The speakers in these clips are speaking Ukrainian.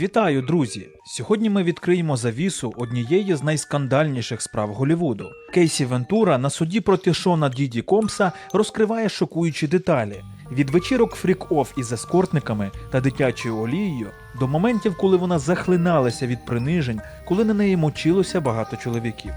Вітаю, друзі! Сьогодні ми відкриємо завісу однієї з найскандальніших справ Голлівуду. Кейсі Вентура на суді проти Шона Діді Комса розкриває шокуючі деталі: від вечірок фрік-офф із ескортниками та дитячою олією до моментів, коли вона захлиналася від принижень, коли на неї мочилося багато чоловіків.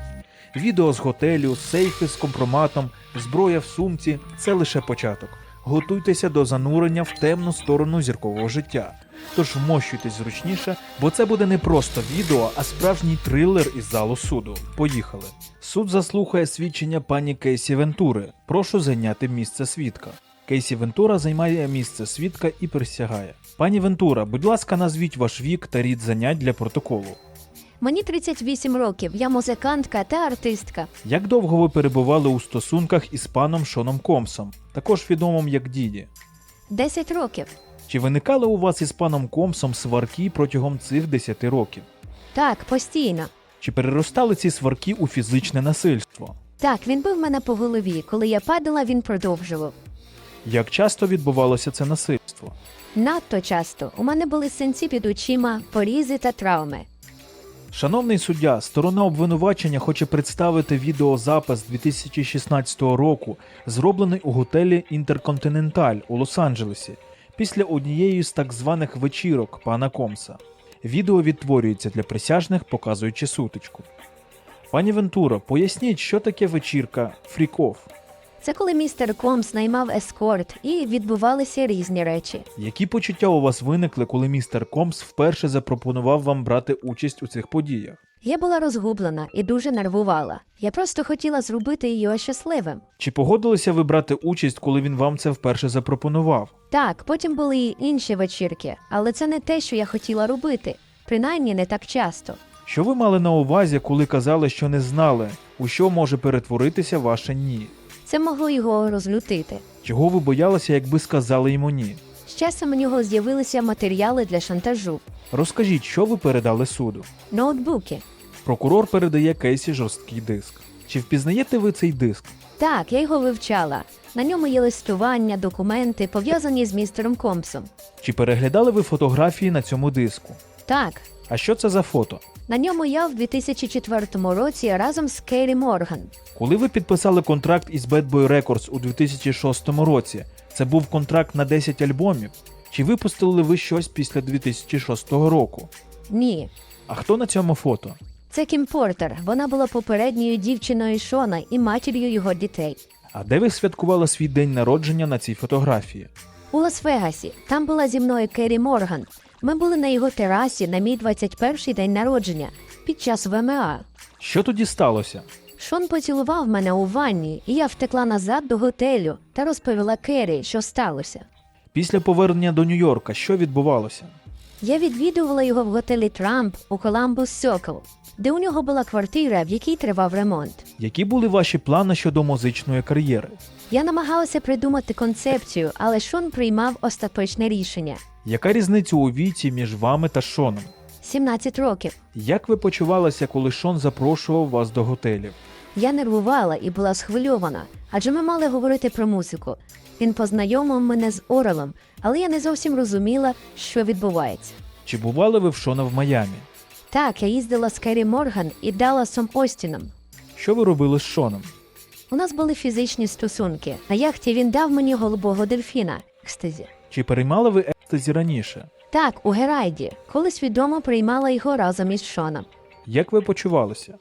Відео з готелю, сейфи з компроматом, зброя в сумці це лише початок. Готуйтеся до занурення в темну сторону зіркового життя. Тож вмощуйтесь зручніше, бо це буде не просто відео, а справжній трилер із залу суду. Поїхали. Суд заслухає свідчення пані Кейсі Вентури. Прошу зайняти місце свідка. Кейсі Вентура займає місце свідка і присягає. Пані Вентура, будь ласка, назвіть ваш вік та рід занять для протоколу. Мені 38 років, я музикантка та артистка. Як довго ви перебували у стосунках із паном Шоном Комсом, також відомим як Діді? 10 років. Чи виникали у вас із паном Комсом сварки протягом цих 10 років? Так, постійно. Чи переростали ці сварки у фізичне насильство? Так, він бив мене по голові. Коли я падала, він продовжував. Як часто відбувалося це насильство? Надто часто у мене були синці під очима, порізи та травми. Шановний суддя, сторона обвинувачення хоче представити відеозапис 2016 року, зроблений у готелі Інтерконтиненталь у Лос-Анджелесі після однієї з так званих вечірок пана Комса. Відео відтворюється для присяжних, показуючи сутичку. Пані Вентура, поясніть, що таке вечірка фріков? Це коли містер Комс наймав ескорт і відбувалися різні речі. Які почуття у вас виникли, коли містер Комс вперше запропонував вам брати участь у цих подіях? Я була розгублена і дуже нервувала. Я просто хотіла зробити його щасливим. Чи погодилися ви брати участь, коли він вам це вперше запропонував? Так, потім були й інші вечірки, але це не те, що я хотіла робити, принаймні не так часто. Що ви мали на увазі, коли казали, що не знали, у що може перетворитися ваше ні? Це могло його розлютити. Чого ви боялися, якби сказали йому ні? З часом у нього з'явилися матеріали для шантажу, Розкажіть, що ви передали суду? ноутбуки. Прокурор передає Кейсі жорсткий диск. Чи впізнаєте ви цей диск? Так, я його вивчала. На ньому є листування, документи, пов'язані з містером Комсом. Чи переглядали ви фотографії на цьому диску? Так, А що це за фото? на ньому я в 2004 році разом з Кейлі Морган. Коли ви підписали контракт із Bad Boy Records у 2006 році, це був контракт на 10 альбомів? Чи випустили ви щось після 2006 року? Ні, А хто на цьому фото? Це Кім Портер. Вона була попередньою дівчиною Шона і матір'ю його дітей. А де ви святкували свій день народження на цій фотографії? У Лас-Вегасі там була зі мною Керрі Морган. Ми були на його терасі на мій 21-й день народження під час ВМА. Що тоді сталося? Шон поцілував мене у ванні, і я втекла назад до готелю та розповіла Керрі, що сталося. Після повернення до Нью-Йорка що відбувалося? Я відвідувала його в готелі Трамп у Коламбус Сокол, де у нього була квартира, в якій тривав ремонт. Які були ваші плани щодо музичної кар'єри? Я намагалася придумати концепцію, але Шон приймав остаточне рішення. Яка різниця у віці між вами та Шоном? 17 років. Як ви почувалися, коли Шон запрошував вас до готелів? Я нервувала і була схвильована, адже ми мали говорити про музику. Він познайомив мене з Орелом, але я не зовсім розуміла, що відбувається. Чи бували ви в Шона в Майамі? Так, я їздила з Керрі Морган і Далласом Остіном. Що ви робили з Шоном? У нас були фізичні стосунки. На яхті він дав мені голубого дельфіна. Екстазі. Чи переймали ви екстазі раніше? Так, у Герайді, коли свідомо приймала його разом із Шоном. Як ви почувалися?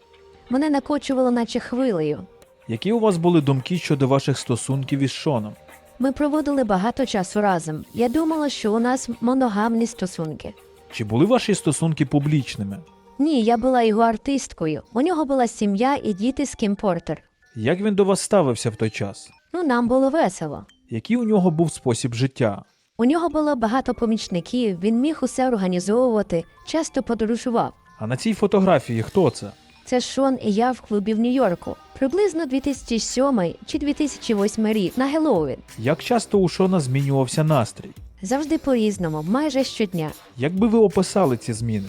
Мене накочувало, наче хвилею. Які у вас були думки щодо ваших стосунків із Шоном? Ми проводили багато часу разом. Я думала, що у нас моногамні стосунки. Чи були ваші стосунки публічними? Ні, я була його артисткою. У нього була сім'я і діти з Кім Портер. Як він до вас ставився в той час? Ну, нам було весело. Який у нього був спосіб життя? У нього було багато помічників, він міг усе організовувати, часто подорожував. А на цій фотографії хто це? Це Шон і я в клубі в Нью-Йорку. Приблизно 2007 чи 2008 рік на Геловін. Як часто у Шона змінювався настрій? Завжди по-різному, майже щодня. Як би ви описали ці зміни?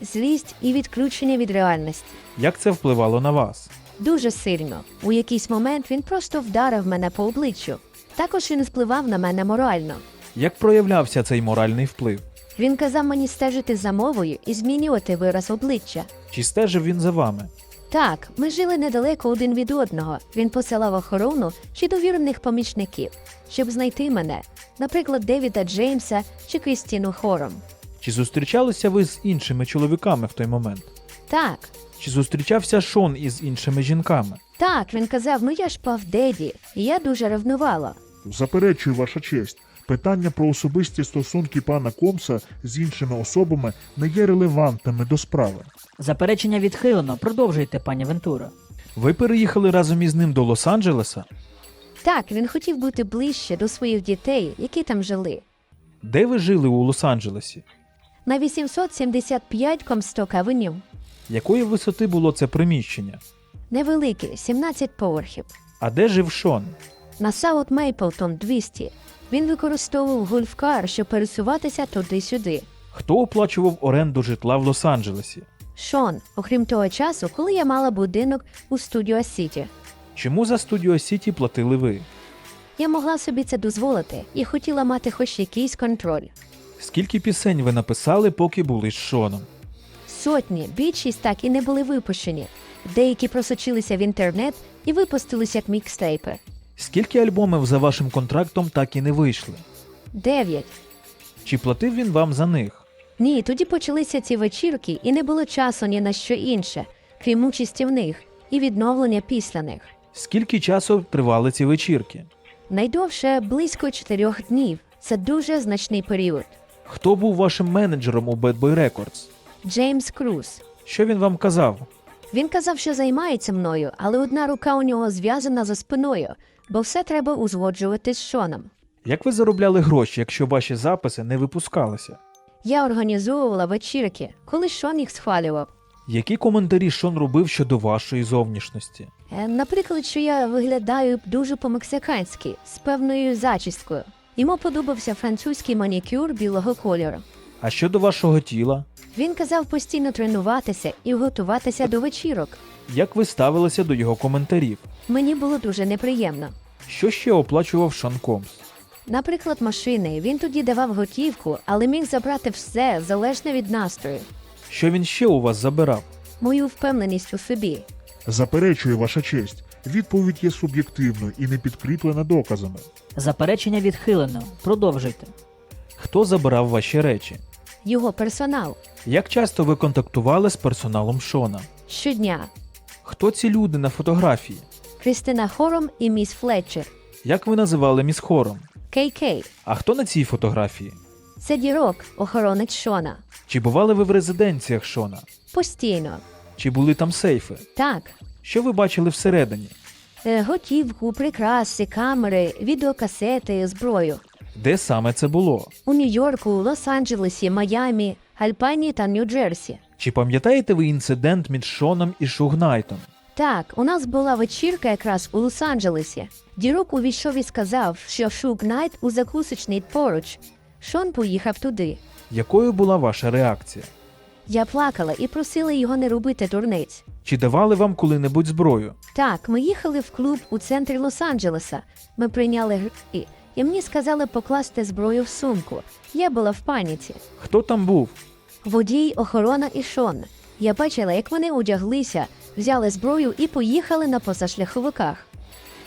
Злість і відключення від реальності. Як це впливало на вас? Дуже сильно. У якийсь момент він просто вдарив мене по обличчю. Також він впливав на мене морально. Як проявлявся цей моральний вплив? Він казав мені стежити за мовою і змінювати вираз обличчя. Чи стежив він за вами? Так, ми жили недалеко один від одного. Він посилав охорону чи довірених помічників, щоб знайти мене, наприклад, Девіда Джеймса чи Крістіну Хором. Чи зустрічалися ви з іншими чоловіками в той момент? Так, Чи зустрічався Шон із іншими жінками? так, він казав, ну я ж пав деді, і я дуже ревнувала. Заперечую, ваша честь. Питання про особисті стосунки пана Комса з іншими особами не є релевантними до справи. Заперечення відхилено. Продовжуйте, пані Вентура. Ви переїхали разом із ним до Лос-Анджелеса? Так, він хотів бути ближче до своїх дітей, які там жили. Де ви жили у Лос-Анджелесі? На 875 Комсток Авеню. Якої висоти було це приміщення? Невелике, 17 поверхів. А де жив Шон? На Саут Мейплтон 200. Він використовував гольфкар, щоб пересуватися туди-сюди. Хто оплачував оренду житла в Лос-Анджелесі? Шон, окрім того часу, коли я мала будинок у Студіо Сіті. Чому за Studio City платили ви? Я могла собі це дозволити і хотіла мати хоч якийсь контроль. Скільки пісень ви написали, поки були з Шоном? Сотні, більшість так і не були випущені. Деякі просочилися в інтернет і випустилися як мікстейпи. Скільки альбомів за вашим контрактом так і не вийшли? Дев'ять. Чи платив він вам за них? Ні, тоді почалися ці вечірки, і не було часу ні на що інше, крім участі в них і відновлення після них. Скільки часу тривали ці вечірки? Найдовше близько чотирьох днів. Це дуже значний період. Хто був вашим менеджером у Bad Boy Records? Джеймс Круз. Що він вам казав? Він казав, що займається мною, але одна рука у нього зв'язана за спиною, бо все треба узгоджувати з Шоном. Як ви заробляли гроші, якщо ваші записи не випускалися? Я організовувала вечірки, коли Шон їх схвалював. Які коментарі Шон робив щодо вашої зовнішності? Е, Наприклад, що я виглядаю дуже по-мексиканськи, з певною зачісткою. Йому подобався французький манікюр білого кольору. А щодо вашого тіла? Він казав постійно тренуватися і готуватися до вечірок. Як ви ставилися до його коментарів? Мені було дуже неприємно. Що ще оплачував Шон Комс? Наприклад, машини. Він тоді давав готівку, але міг забрати все залежно від настрою. Що він ще у вас забирав? Мою впевненість у собі. Заперечую, ваша честь. Відповідь є суб'єктивною і не підкріплена доказами. Заперечення відхилено. Продовжуйте. Хто забирав ваші речі? Його персонал Як часто ви контактували з персоналом Шона? щодня. Хто ці люди на фотографії? Кристина Хором і міс Флетчер. Як ви називали міс Хором? Кей-Кей. А хто на цій фотографії? Це дірок, охоронець Шона. Чи бували ви в резиденціях Шона? Постійно. Чи були там сейфи? Так. Що ви бачили всередині? Е, Готівку, прикраси, камери, відеокасети, зброю. Де саме це було? У Нью-Йорку, Лос-Анджелесі, Майамі, Альпані та Нью-Джерсі. Чи пам'ятаєте ви інцидент між Шоном і Шугнайтом? Так, у нас була вечірка якраз у Лос-Анджелесі. Дірок увійшов і сказав, що Шук Найт у закусочній поруч. Шон поїхав туди. Якою була ваша реакція? Я плакала і просила його не робити дурниць. Чи давали вам коли-небудь зброю? Так, ми їхали в клуб у центрі Лос-Анджелеса. Ми прийняли гри, і мені сказали покласти зброю в сумку. Я була в паніці. Хто там був? Водій, охорона і Шон. Я бачила, як вони одяглися, взяли зброю і поїхали на позашляховиках.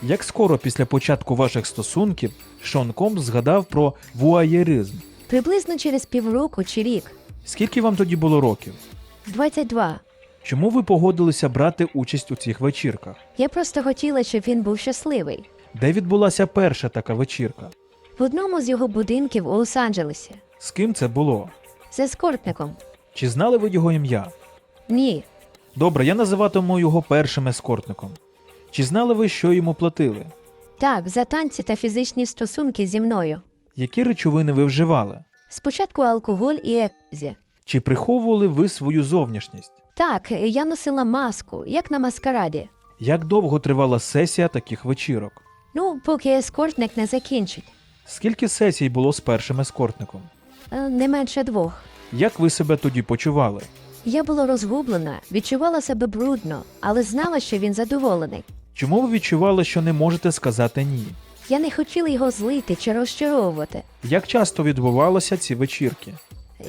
Як скоро після початку ваших стосунків Шон Комс згадав про вуаєризм? Приблизно через півроку чи рік. Скільки вам тоді було років? 22. Чому ви погодилися брати участь у цих вечірках? Я просто хотіла, щоб він був щасливий. Де відбулася перша така вечірка? В одному з його будинків у Лос-Анджелесі. З ким це було? З ескортником. Чи знали ви його ім'я? Ні. Добре, я називатиму його першим ескортником. Чи знали ви, що йому платили? Так, за танці та фізичні стосунки зі мною. Які речовини ви вживали? Спочатку алкоголь і екзі. Чи приховували ви свою зовнішність? Так, я носила маску, як на маскараді. Як довго тривала сесія таких вечірок? Ну, поки ескортник не закінчить. Скільки сесій було з першим ескортником? Е, Не менше двох. Як ви себе тоді почували? Я була розгублена, відчувала себе брудно, але знала, що він задоволений. Чому ви відчували, що не можете сказати ні? Я не хотіла його злити чи розчаровувати. Як часто відбувалися ці вечірки?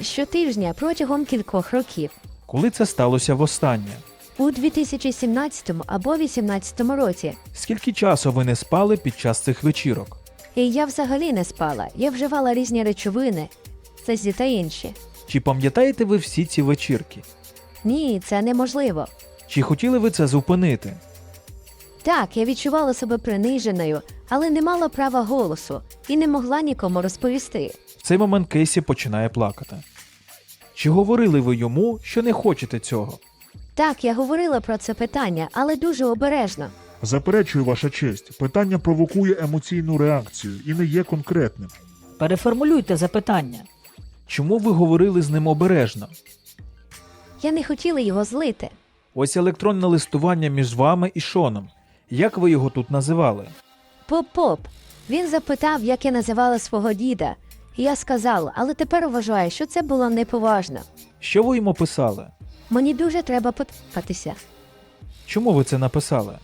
щотижня протягом кількох років. Коли це сталося востаннє? У 2017 або 2018 році. Скільки часу ви не спали під час цих вечірок? І я взагалі не спала. Я вживала різні речовини, це та інші. Чи пам'ятаєте ви всі ці вечірки? Ні, це неможливо. Чи хотіли ви це зупинити? Так, я відчувала себе приниженою, але не мала права голосу і не могла нікому розповісти. В цей момент Кейсі починає плакати. Чи говорили ви йому, що не хочете цього? Так, я говорила про це питання, але дуже обережно. Заперечую ваша честь. Питання провокує емоційну реакцію і не є конкретним. Переформулюйте запитання. Чому ви говорили з ним обережно? Я не хотіла його злити. Ось електронне листування між вами і Шоном. Як ви його тут називали? Поп-поп. Він запитав, як я називала свого діда. І я сказала, але тепер вважаю, що це було неповажно. Що ви йому писали? Мені дуже треба потпатися, Чому ви це написали?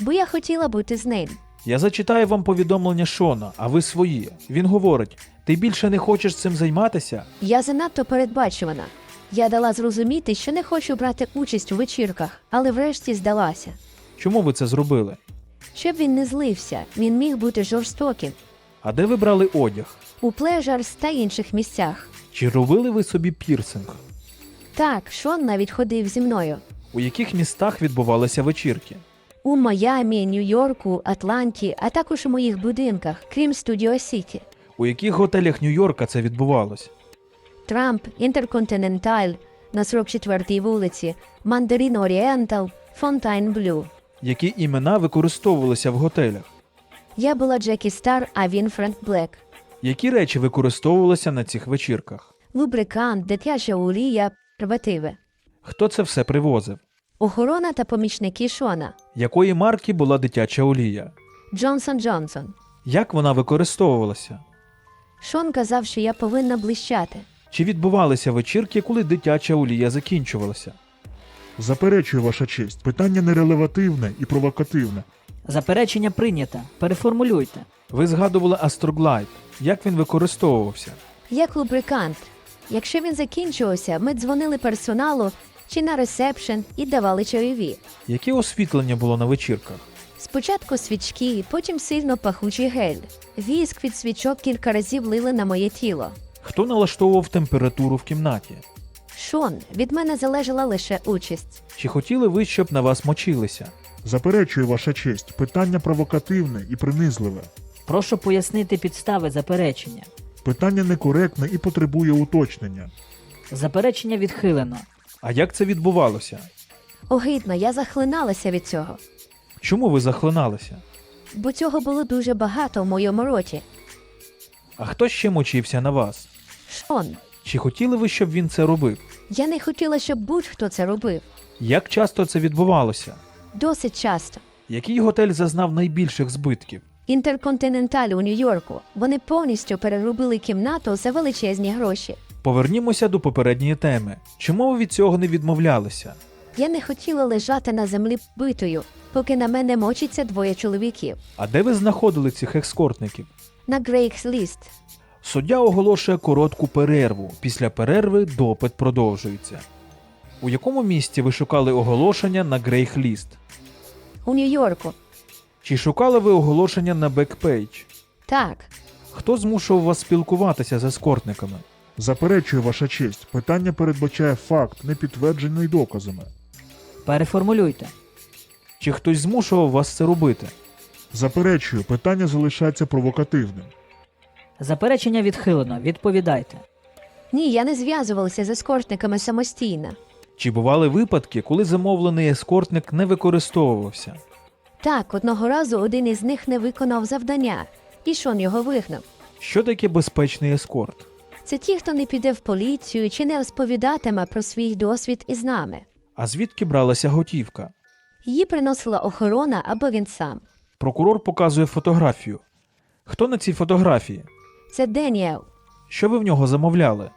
бо я хотіла бути з ним. Я зачитаю вам повідомлення Шона, а ви свої. Він говорить: ти більше не хочеш цим займатися? Я занадто передбачувана. Я дала зрозуміти, що не хочу брати участь у вечірках, але врешті здалася. Чому ви це зробили? Щоб він не злився, він міг бути жорстоким А де ви брали одяг? у плежарс та інших місцях. Чи робили ви собі пірсинг? Так, Шон навіть ходив зі мною. У яких містах відбувалися вечірки? У Майамі, Нью-Йорку, Атланті, а також у моїх будинках, крім Студіо Сіті. У яких готелях Нью-Йорка це відбувалось? Трамп, Інтерконтиненталь на 44-й вулиці, Мандарин Орієнтал, Фонтайн Блю. Які імена використовувалися в готелях? Я була Джекі Стар, а він Френк Блек. Які речі використовувалися на цих вечірках? Лубрикант, дитяча олія, презервативи. Хто це все привозив? Охорона та помічники Шона. Якої марки була дитяча олія? Джонсон Джонсон. Як вона використовувалася? Шон казав, що я повинна блищати. Чи відбувалися вечірки, коли дитяча олія закінчувалася? Заперечую ваша честь. Питання нерелевативне і провокативне. Заперечення прийнято. Переформулюйте. Ви згадували Астроглайд. Як він використовувався? Як лубрикант. Якщо він закінчувався, ми дзвонили персоналу чи на ресепшн і давали чайові. Яке освітлення було на вечірках? Спочатку свічки, потім сильно пахучий гель. Віск від свічок кілька разів лили на моє тіло. Хто налаштовував температуру в кімнаті? Шон, від мене залежала лише участь. Чи хотіли ви, щоб на вас мочилися? Заперечую ваша честь. Питання провокативне і принизливе. Прошу пояснити підстави заперечення. Питання некоректне і потребує уточнення. Заперечення відхилено. А як це відбувалося? Огидно, я захлиналася від цього, Чому ви захлиналися? бо цього було дуже багато в моєму роті. А хто ще мочився на вас? Шон, Чи хотіли ви, щоб він це робив? я не хотіла, щоб будь-хто це робив. Як часто це відбувалося? Досить часто. Який готель зазнав найбільших збитків? Інтерконтиненталь у Нью-Йорку. Вони повністю переробили кімнату за величезні гроші. Повернімося до попередньої теми. Чому ви від цього не відмовлялися? Я не хотіла лежати на землі битою, поки на мене мочиться двоє чоловіків. А де ви знаходили цих екскортників? На Грейкс-ліст. Суддя оголошує коротку перерву. Після перерви допит продовжується. У якому місті ви шукали оголошення на Грейхліст? У Нью-Йорку. Чи шукали ви оголошення на Бекпейдж? Так. Хто змушував вас спілкуватися з ескортниками? Заперечую ваша честь. Питання передбачає факт, не підтверджений доказами. Переформулюйте. Чи хтось змушував вас це робити? Заперечую, питання залишається провокативним. Заперечення відхилено. Відповідайте. Ні, я не зв'язувалася з ескортниками самостійно. Чи бували випадки, коли замовлений ескортник не використовувався? Так, одного разу один із них не виконав завдання, і Шон його вигнав. Що таке безпечний ескорт? Це ті, хто не піде в поліцію чи не розповідатиме про свій досвід із нами. А звідки бралася готівка? Її приносила охорона або він сам. Прокурор показує фотографію. Хто на цій фотографії? Це Деніел, Що ви в нього замовляли?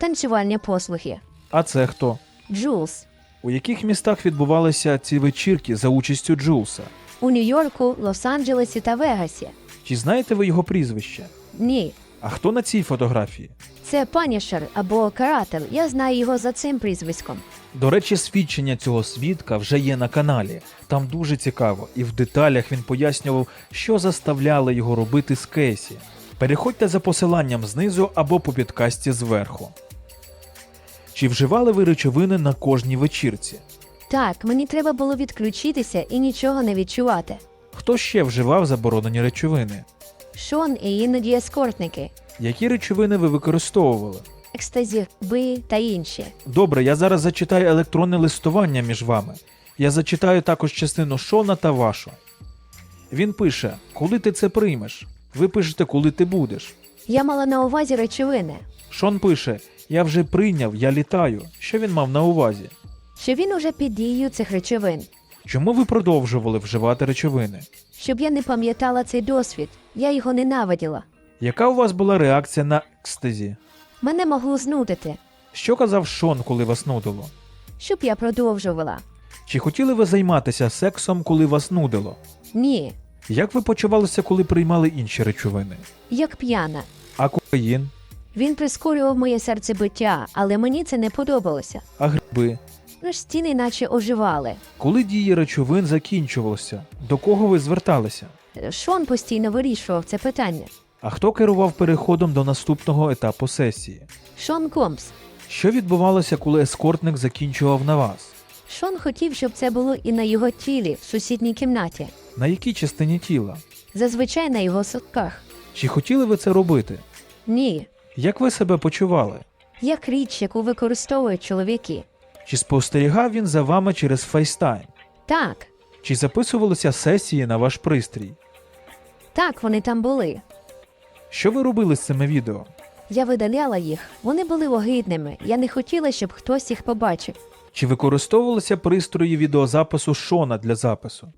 танцювальні послуги. А це хто? Джулс У яких містах відбувалися ці вечірки за участю Джулса? У Нью-Йорку, Лос-Анджелесі та Вегасі. Чи знаєте ви його прізвище? Ні, А хто на цій фотографії? Це Панішер або Каратель. Я знаю його за цим прізвиськом. До речі, свідчення цього свідка вже є на каналі. Там дуже цікаво, і в деталях він пояснював, що заставляло його робити з Кейсі. Переходьте за посиланням знизу або по підкасті зверху. Чи вживали ви речовини на кожній вечірці? Так, мені треба було відключитися і нічого не відчувати. Хто ще вживав заборонені речовини? Шон і іноді ескортники, Які речовини ви використовували? екстазі, би та інші. Добре, я зараз зачитаю електронне листування між вами. Я зачитаю також частину Шона та вашу. Він пише: Коли ти це приймеш? Ви пишете, коли ти будеш. Я мала на увазі речовини, Шон пише: Я вже прийняв, я літаю. Що він мав на увазі? Що він уже під дією цих речовин. Чому ви продовжували вживати речовини? Щоб я не пам'ятала цей досвід, я його ненавиділа. Яка у вас була реакція на екстазі? Мене могло знудити, Що казав Шон, коли вас нудило? щоб я продовжувала. Чи хотіли ви займатися сексом, коли вас нудило? Ні, Як ви почувалися, коли приймали інші речовини? як п'яна. А кокаїн? Він прискорював моє серцебиття, але мені це не подобалося. А гриби? Ну стіни наче оживали. Коли дії речовин закінчувалися, до кого ви зверталися? Шон постійно вирішував це питання. А хто керував переходом до наступного етапу сесії? Шон Комс. Що відбувалося, коли ескортник закінчував на вас? Шон хотів, щоб це було і на його тілі в сусідній кімнаті, На якій частині тіла? зазвичай на його сотках. Чи хотіли ви це робити? Ні, Як ви себе почували? як річ, яку використовують чоловіки. Чи спостерігав він за вами через FaceTime? Так, Чи записувалися сесії на ваш пристрій? так вони там були. Що ви робили з цими відео? Я видаляла їх. Вони були огидними. Я не хотіла, щоб хтось їх побачив. Чи використовувалися пристрої відеозапису Шона для запису?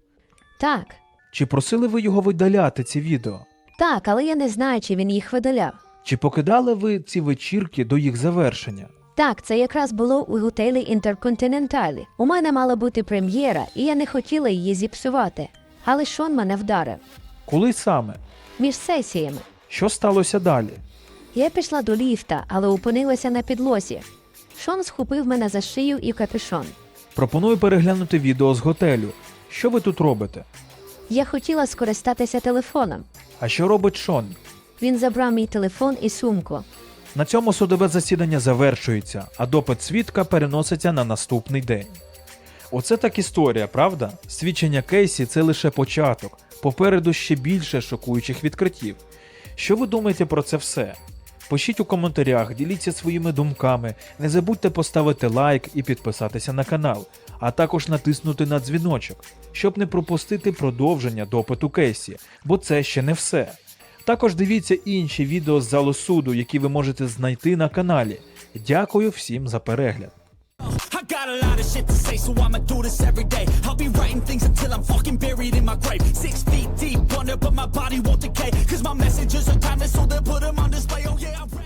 Так, Чи просили ви його видаляти ці відео? так, але я не знаю, чи він їх видаляв. Чи покидали ви ці вечірки до їх завершення? Так, це якраз було у готелі Інтерконтиненталі. У мене мала бути прем'єра, і я не хотіла її зіпсувати. Але Шон мене вдарив Коли саме? між сесіями. Що сталося далі? Я пішла до ліфта, але опинилася на підлозі. Шон схопив мене за шию і капюшон. Пропоную переглянути відео з готелю. Що ви тут робите? Я хотіла скористатися телефоном. А що робить Шон? Він забрав мій телефон і сумку. На цьому судове засідання завершується, а допит свідка переноситься на наступний день. Оце так історія, правда? Свідчення Кейсі це лише початок. Попереду ще більше шокуючих відкриттів. Що ви думаєте про це все? Пишіть у коментарях, діліться своїми думками, не забудьте поставити лайк і підписатися на канал, а також натиснути на дзвіночок, щоб не пропустити продовження допиту Кейсі, бо це ще не все. Також дивіться інші відео з залу суду, які ви можете знайти на каналі. Дякую всім за перегляд. I got a lot of shit to say, so I'ma do this every day. I'll be writing things until I'm fucking buried in my grave. Six feet deep under, but my body won't decay. Cause my messages are timeless, so they'll put them on display. Oh yeah, I